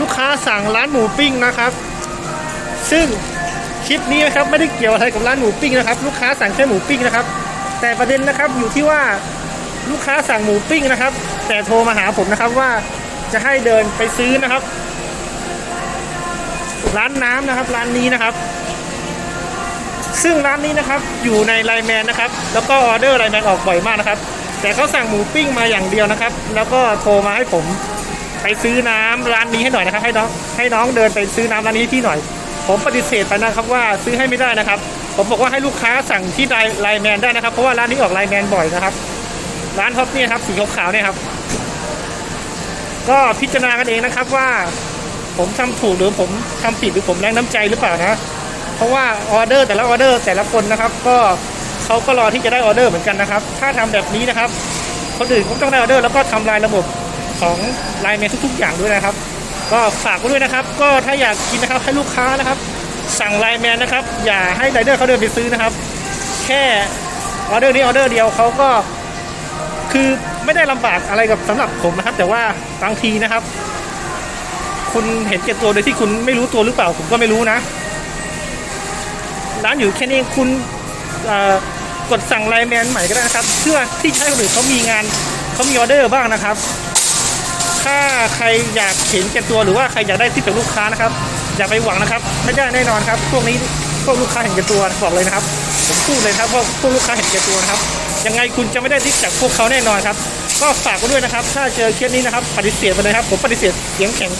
ลูกค้าสั่งร้านหมูปิ้งนะครับ ซึ่งคลิปนี้นะครับไม่ได้เกี่ยวอะไรกับร้านหมูปิ้งนะครับ ลูกค้าสั่งแค่หมูปิ้งนะครับ แต่ประเด็นนะครับอยู่ที่ว่าลูกค้าสั่งหมูปิ้งนะครับ แต่โทรมาหาผมนะครับว่าจะให้เดินไปซื้อนะครับ ร้านน้ำนะครับ ร้านนี้นะครับ ซึ่งร้านนี้นะครับอยู่ในไลแมนนะครับ แล้วก็ออเดอร์ไลแมนออกบ่อยมากนะครับ แต่เขาสั่งหมูปิ้งมาอย่างเดียวนะครับ แล้วก็โทรมาให้ผม ไปซื้อน้ำร้านนี้ให้หน่อยนะครับ ให้น้องให้น้องเดินไปซื้อน้ำร้านนี้ให้พี่หน่อย ผมปฏิเสธไปนะครับว่าซื้อให้ไม่ได้นะครับ ผมบอกว่าให้ลูกค้าสั่งที่ไลน์แมนได้นะครับ เพราะว่าร้านนี้ออกไลน์แมนบ่อยนะครับ ร้านท็อปเนี่ยครับสีขาวๆเนี่ยครับ ก็พิจารณากันเองนะครับว่า ผมทำถูกหรือผมทำผิดหรือผมแรงน้ำใจหรือเปล่านะเพราะว่าออเดอร์แต่ละออเดอร์แต่ละคนนะครับ ก็เขาก็รอที่จะได้ออเดอร์เหมือนกันนะครับ ถ้าทำแบบนี้นะครับ คนอื่นก็ต้องได้ออเดอร์แล้วก็ทำลายระบบ ของไลน์แมนทุก ๆ อย่างด้วยนะครับ ก็ฝากไว้ด้วยนะครับ ก็ถ้าอยากกินนะครับให้ลูกค้านะครับ สั่งไลน์แมนนะครับ อย่าให้ไรเดอร์เขาเดินไปซื้อนะครับ แค่ออเดอร์นี้ออเดอร์เดียวเขาก็คือไม่ได้ลำบากอะไรกับสำหรับผมนะครับ แต่ว่าบางทีนะครับ คุณเห็นแก่ตัวโดยที่คุณไม่รู้ตัวหรือเปล่า ผมก็ไม่รู้นะ ร้านอยู่แค่นี้คุณกดสั่งไลน์แมนใหม่ก็ได้นะครับ เพื่อที่จะให้คนอื่นเขามีงานเขามีออเดอร์บ้างนะครับ ถ้าใครอยากเห็นแก่ตัวหรือว่าใครอยากได้ทิปจากลูกค้านะครับ อย่าไปหวังนะครับ ไม่ได้แน่นอนครับ พวกนี้พวกลูกค้าเห็นแก่ตัวบอกเลยนะครับผมพูดเลยครับว่าพวกลูกค้าเห็นแก่ตัวนะครับ ยังไงคุณจะไม่ได้ทิปจากพวกเขาแน่นอนครับ ก็ฝากไว้ด้วยนะครับ ถ้าเจอเคสนี้นะครับ ปฏิเสธไปเลยครับ ผมปฏิเสธเสียงแข็ง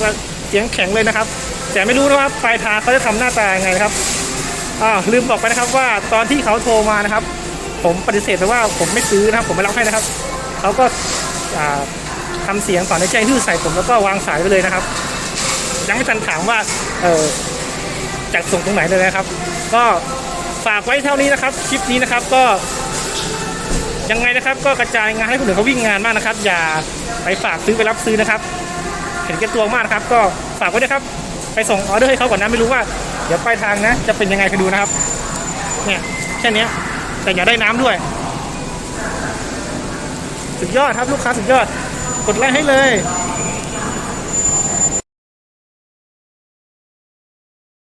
เสียงแข็งเลยนะครับ แต่ไม่รู้นะครับปลายทางเขาจะทำหน้าตายังไงครับอ่าลืมบอกไปนะครับว่าตอนที่เขาโทรมานะครับ ผมปฏิเสธไปว่าผมไม่ซื้อนะครับ ผมไม่รับให้นะครับเขาก็อ่า ทำเสียงก่อในใจฮือใส่ผมแล้วก็วางสายไปเลยนะครับ ยังไม่ทันถามว่าเออจัดส่งตรงไหนเลยนะครับ ก็ฝากไว้เท่านี้นะครับคลิปนี้นะครับก็ยังไงนะครับ ก็กระจายงานให้คนอื่นเขาวิ่งงานมากนะครับ อย่าไปฝากซื้อไปรับซื้อนะครับ เห็นแก่ตัวมากนะครับ ก็ฝากไว้ด้วยครับ ไปส่งออเดอร์ให้เขาก่อนนะไม่รู้ว่า เดี๋ยวปลายทางนะ จะเป็นยังไงไปดูนะครับ เนี่ยแค่นี้แต่อย่าได้น้ำด้วย สุดยอดครับลูกค้าสุดยอด กดไลค์ให้เลย